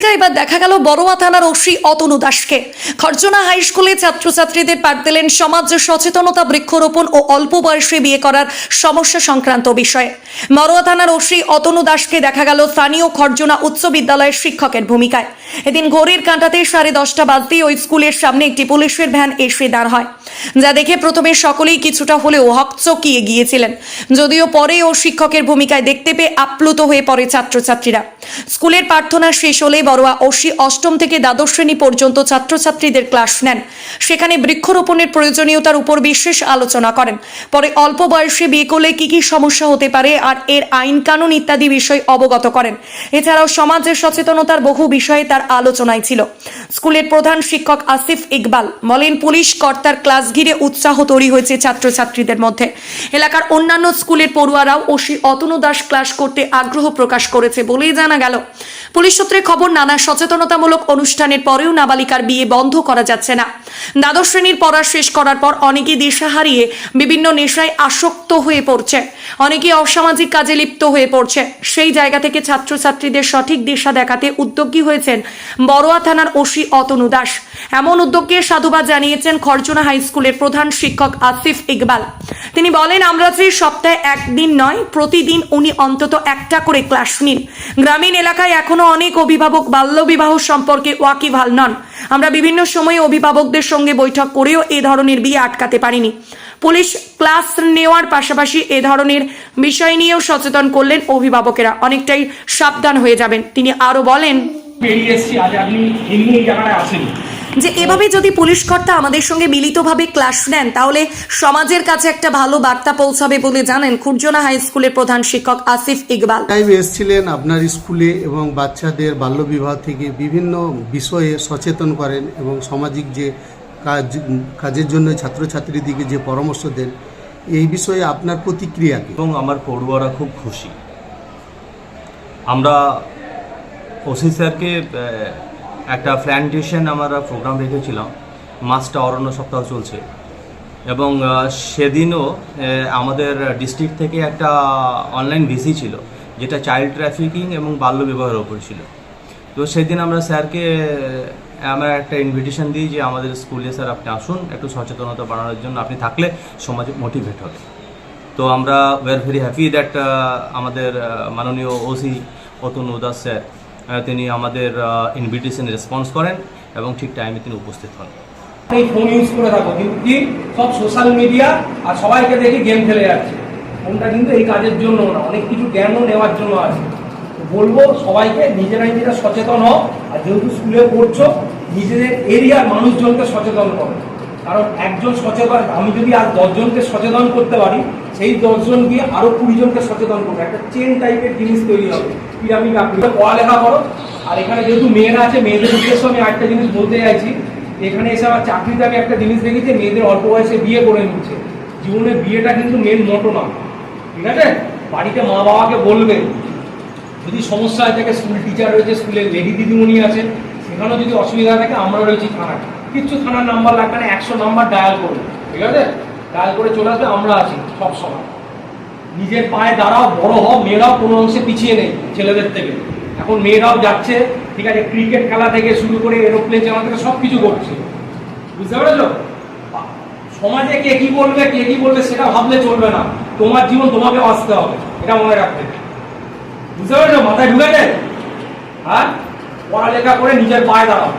এবার দেখা গেল বড়োয়া থানার ওসি অতনু দাসকে। খরজনা হাই স্কুলে ছাত্রছাত্রীদের পাঠ দিলেন সমাজ সচেতনতা, বৃক্ষরোপণ ও অল্প বয়সে বিয়ে করার সমস্যা সংক্রান্ত বিষয়ে। বড়োয়া থানার ওসি অতনু দাসকে দেখা গেল স্থানীয় খরজনা উচ্চ বিদ্যালয়ের শিক্ষকের ভূমিকায়। এদিন ঘড়ির কাঁটাতে সাড়ে দশটা বাজতেই ওই স্কুলের সামনে একটি পুলিশের ভ্যান এসে দাঁড় হয়। যা দেখে প্রথমে সকলেই কিছুটা হলেও হকচকিয়ে গিয়েছিলেন। যদিও পরে ও শিক্ষকের ভূমিকায় দেখতে পেয়ে আপ্লুত হয়ে পড়ে ছাত্রছাত্রীরা। স্কুলের প্রার্থনা শেষ হলে বড়োয়া অশি অষ্টম থেকে দ্বাদশ শ্রেণি পর্যন্ত ছাত্রছাত্রীদের ক্লাস নেন। সেখানে বৃক্ষরোপণের প্রয়োজনীয়তার উপর বিশেষ আলোচনা করেন। পরে অল্প বয়সে বিয়ে করলে কী কী সমস্যা হতে পারে আর এর আইন কানুন ইত্যাদি বিষয় অবগত করেন। এছাড়াও সমাজের সচেতনতার বহু বিষয়ে তার আলোচনায় ছিল। স্কুলের প্রধান শিক্ষক আসিফ ইকবাল বলেন পুলিশ কর্তার ক্লাস ঘিরে উৎসাহ তৈরি হয়েছে ছাত্রছাত্রীদের মধ্যে। এলাকার অন্যান্য স্কুলের পড়ুয়ারাও ওসি অতনু দাস ক্লাস করতে আগ্রহ প্রকাশ করেছে বলেই জানা গেল। পুলিশ সূত্রে খবর, নানা সচেতনতামূলক অনুষ্ঠানের পরেও নাবালিকার বিয়ে বন্ধ করা যাচ্ছে না। দ্বাদশ শ্রেণির পড়া শেষ করার পর অনেকেই দিশা হারিয়ে বিভিন্ন নেশায় আসক্ত হয়ে পড়ছে। অনেকেই অসামাজিক কাজে লিপ্ত হয়ে পড়ছে। সেই জায়গা থেকে ছাত্রছাত্রীদের সঠিক দিশা দেখাতে উদ্যোগী হয়েছেন বড়োয়া থানার ওসি অতনু দাস। এমন উদ্যোগকে সাধুবাদ জানিয়েছেন খরচনা হাই স্কুলের প্রধান শিক্ষক আসিফ ইকবাল। তিনি বলেন, আমরা যে সপ্তাহে একদিন নয়, প্রতিদিন উনি অন্তত একটা করে ক্লাস নিন। গ্রামীণ এলাকায় এখনও অনেক অভিভাবক বাল্যবিবাহ সম্পর্কে ওয়াকিবহাল নন। আমরা বিভিন্ন সময়ে অভিভাবকদের সঙ্গে বৈঠক করেও এ ধরনের বিয়ে আটকাতে পারিনি। পুলিশ ক্লাস নেওয়ার পাশাপাশি এ ধরনের বিষয় নিয়েও সচেতন করলেন অভিভাবকেরা। অনেকটাই সাবধান হয়ে যাবেন। তিনি আরও বলেন বেরিয়ে এসেছি আজ আপনি এমনি এই জায়গায় আসেনি। যে এভাবে যদি পুলিশ কর্তা আমাদের সঙ্গে মিলিতভাবে ক্লাস নেন তাহলে সমাজের কাছে একটা ভালো বার্তা পৌঁছাবে বলে জানেন খুরজনা হাই স্কুলের প্রধান শিক্ষক আসিফ ইকবাল। সাহেব এসেছিলেন আপনার স্কুলে এবং বাচ্চাদের বাল্যবিবাহ থেকে বিভিন্ন বিষয়ে সচেতন করেন এবং সামাজিক যে কাজ কাজের জন্য ছাত্রছাত্রীদিকে যে পরামর্শ দেন এই বিষয়ে আপনার প্রতিক্রিয়া এবং আমার পড়ুয়ারা খুব খুশি। আমরা ওসি স্যারকে একটা প্ল্যান্টেশন আমরা প্রোগ্রাম রেখেছিলাম। মাসটা অরণ্য সপ্তাহ চলছে। এবং সেদিনও আমাদের ডিস্ট্রিক্ট থেকে একটা অনলাইন ভিসি ছিল, যেটা চাইল্ড ট্রাফিকিং এবং বাল্য বিবাহের ওপর ছিল। তো সেদিন আমরা স্যারকে আমরা একটা ইনভিটেশন দিই যে আমাদের স্কুলে স্যার আপনি আসুন, একটু সচেতনতা বাড়ানোর জন্য আপনি থাকলে সমাজ মোটিভেট হবে। তো আমরা আর ভেরি হ্যাপি দ্যাট আমাদের মাননীয় ওসি অতুল উদাস স্যার তিনি আমাদের ইনভিটেশন রেসপন্স করেন এবং ঠিক টাইমে তিনি উপস্থিত হন। এই ফোন ইউজ করে থাকো, কিন্তু কি? সব সোশ্যাল মিডিয়া আর সবাইকে দেখে গেম খেলে যাচ্ছে। ফোনটা কিন্তু এই কাজের জন্য না, অনেক কিছু জ্ঞানও নেওয়ার জন্য আছে। বলব, সবাইকে নিজেরাই নিজেরা সচেতন হও, আর যেহেতু স্কুলে পড়ছো, নিজেদের এরিয়ার মানুষজনকে সচেতন করো। কারণ একজন সচেতন, আমি যদি আর দশজনকে সচেতন করতে পারি, সেই দশজন গিয়ে আরও কুড়ি জনকে সচেতন করব। একটা চেন টাইপের জিনিস তৈরি হবে। পিরামিড আকৃতি। পড়ালেখা করো। আর এখানে যেহেতু মেয়েরা আছে, মেয়েদের উদ্দেশ্য আমি একটা জিনিস বলতে চাইছি। এখানে এসে আমার চাকরিতে আমি একটা জিনিস দেখেছি, মেয়েদের অল্প বয়সে বিয়ে করে নিচ্ছে। জীবনে বিয়েটা কিন্তু মেন মোটো না। ঠিক আছে? বাড়িতে মা বাবাকে বলবে, যদি সমস্যা হয় থাকে স্কুল টিচার রয়েছে স্কুলে লেডি দিদিমণি আছে, সেখানেও যদি অসুবিধা থাকে, আমরা রয়েছি থানায়। কিচ্ছু থানার নাম্বার লাগবে না, একশো নাম্বার ডায়াল করবে ঠিক আছে? ডায়াল করে চলে আসবে, আমরা আছি সবসময় নিজের পায়ে দাঁড়াও, বড় হও, মেয়েরাও কোনো অংশে পিছিয়ে নেই ছেলেদের থেকে। এখন মেয়েরাও যাচ্ছে, ঠিক আছে? ক্রিকেট খেলা থেকে শুরু করে এরোপ্লেন চালানো থেকে সব কিছু করছে। বুঝতে পেরেছ? সমাজে কে কি বলবে, কে কি বলবে সেটা ভাবলে চলবে না। তোমার জীবন তোমাকে বাঁচতে হবে, এটা মনে রাখতে বুঝতে পেরেছ? মাথায় ঢুকেছে? হ্যাঁ? পড়ালেখা করে নিজের পায়ে দাঁড়াও।